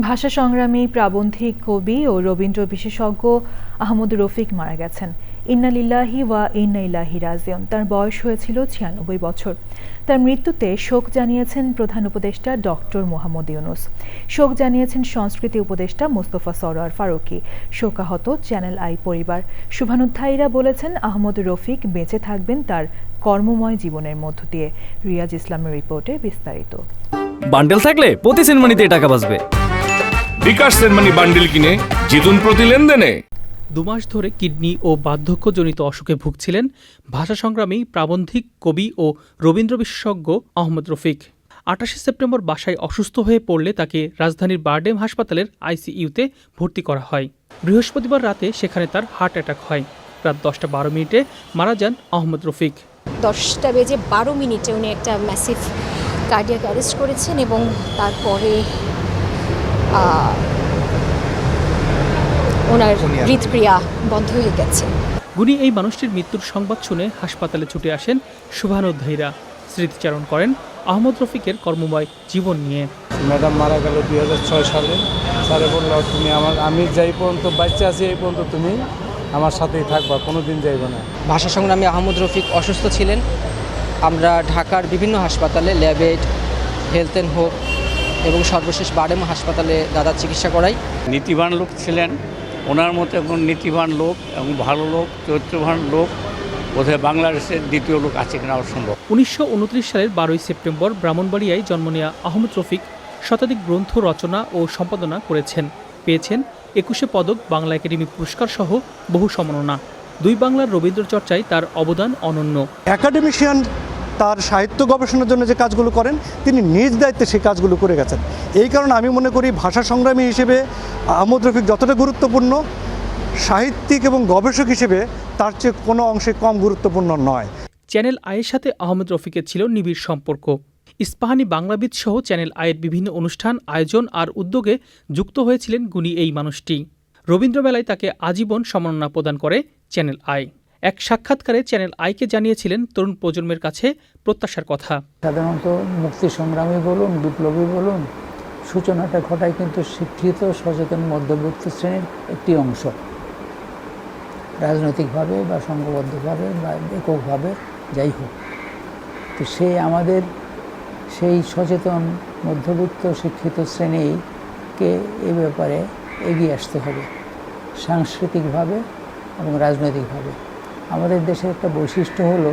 ভাষা সংগ্রামী প্রাবন্ধিক কবি ও রবীন্দ্র বিশেষজ্ঞ আহমদ রফিক মারা গেছেন। ইন্নালিল্লাহি ওয়া ইন্না ইলাহি রাজিউন। তার বয়স হয়েছিল ছিয়ানব্বই বছর। তার মৃত্যুতে শোক জানিয়েছেন প্রধান উপদেষ্টা ডক্টর মোহাম্মদ ইউনুস। শোক জানিয়েছেন সংস্কৃতি উপদেষ্টা মোস্তফা সরোয়ার ফারুকী। শোকাহত চ্যানেল আই পরিবার। শুভানুধ্যায়ীরা বলেছেন, আহমদ রফিক বেঁচে থাকবেন তার কর্মময় জীবনের মধ্য দিয়ে। রিয়াজ ইসলামের রিপোর্টে বিস্তারিত। বান্ডেল থাকলে প্রতি সেনমানিতে টাকা বাঁচবে। বিকাশ সেনমানি বান্ডিল কিনে জিতুন প্রতি লেনদেনে। দুমাস ধরে কিডনি ও বার্ধক্যজনিত অসুখে ভুগছিলেন ভাষা সংগ্রামী প্রাবন্ধিক কবি ও রবীন্দ্র বিশেষজ্ঞ আহমদ রফিক। আটাশে সেপ্টেম্বর বাসায় অসুস্থ হয়ে পড়লে তাকে রাজধানীর বারডেম হাসপাতালের আইসিইউতে ভর্তি করা হয়। বৃহস্পতিবার রাতে সেখানে তার হার্ট অ্যাটাক হয়। রাত দশটা বারো মিনিটে মারা যান আহমদ রফিক। দশটা বেজে বারো মিনিটে উনি একটা ম্যাসিভ কার্ডিয়াক অ্যারেস্ট করেছেন এবং তারপরে ওনার হৃদক্রিয়া বন্ধ হয়ে গেছে। গুণী এই মানুষটির মৃত্যুর সংবাদ শুনে হাসপাতালে ছুটে আসেন শুভানুধ্যায়ীরা। স্মৃতিচারণ করেন আহমদ রফিকের কর্মময় জীবন নিয়ে। ম্যাডাম মারা গেল দুই হাজার ছয় সালে। স্যারে বলল তুমি আমার আমি যাই পর্যন্ত বাচ্চা আছি এই পর্যন্ত তুমি আমার সাথেই থাকবা কোনো দিন যাইবে না। ভাষা সংগ্রামী আহমদ রফিক অসুস্থ ছিলেন। আমরা ঢাকার বিভিন্ন হাসপাতালে ল্যাবেড হেলথ অ্যান্ড হোপ এবং সর্বশেষ বারেম হাসপাতালে দাদার চিকিৎসা করাই। নীতিবান লোক ছিলেন। ওনার মতো এখন নীতিবান লোক এবং ভালো লোক চরিত্রবান লোক বোধহয় বাংলাদেশের দ্বিতীয় লোক আছে কিনা অসম্ভব। উনিশশো উনত্রিশ সালের বারোই সেপ্টেম্বর ব্রাহ্মণবাড়িয়ায় জন্ম নেওয়া আহমদ রফিক শতাধিক গ্রন্থ রচনা ও সম্পাদনা করেছেন। পেয়েছেন একুশে পদক বাংলা একাডেমি পুরস্কার সহ বহু সম্মাননা দুই বাংলার রবীন্দ্র চর্চায় তার অবদান অনন্য। অ্যাকাডেমিশিয়ান তার সাহিত্য গবেষণার জন্য যে কাজগুলো করেন, তিনি নিজ দায়িত্বে সেই কাজগুলো করে গেছেন। এই কারণে আমি মনে করি ভাষা সংগ্রামী হিসেবে আহমদ রফিক যতটা গুরুত্বপূর্ণ, সাহিত্যিক এবং গবেষক হিসেবে তার চেয়ে কোনো অংশে কম গুরুত্বপূর্ণ নয়। চ্যানেল আয়ের সাথে আহমদ রফিকের ছিল নিবিড় সম্পর্ক। ইস্পাহানি বাংলাবিদ সহ চ্যানেল আয়ের বিভিন্ন অনুষ্ঠান, আয়োজন আর উদ্যোগে যুক্ত হয়েছিলেন গুণী এই মানুষটি। রবীন্দ্র মেলায় তাকে আজীবন সম্মাননা প্রদান করে চ্যানেল আই এক সাক্ষাৎকারে চ্যানেল আইকে জানিয়েছিলেন তরুণ প্রজন্মের কাছে প্রত্যাশার কথা। সাধারণত মুক্তি সংগ্রামী বলুন বিপ্লবী বলুন, সূচনাটা ঘটায় কিন্তু শিক্ষিত, সচেতন, মধ্যবিত্ত শ্রেণির একটি অংশ। রাজনৈতিকভাবে বা সংঘবদ্ধভাবে বা এককভাবে যাই হোক। তো সে আমাদের সেই সচেতন, মধ্যবিত্ত, শিক্ষিত শ্রেণীকে এ ব্যাপারে এগিয়ে আসতে হবে, সাংস্কৃতিকভাবে এবং রাজনৈতিকভাবে। আমাদের দেশের একটা বৈশিষ্ট্য হলো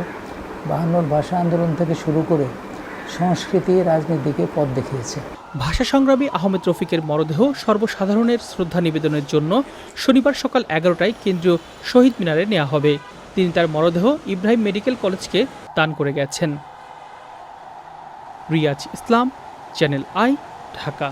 বাহান্নর ভাষা আন্দোলন থেকে শুরু করে সংস্কৃতি, রাজনীতিকে পথ দেখিয়েছে। ভাষা সংগ্রামী আহমেদ রফিকের মরদেহ সর্বসাধারণের শ্রদ্ধা নিবেদনের জন্য শনিবার সকাল এগারোটায় কেন্দ্রীয় শহীদ মিনারে নেওয়া হবে। তিনি তার মরদেহ ইব্রাহিম মেডিকেল কলেজকে দান করে গেছেন। Riaz Islam, channel I, Dhaka.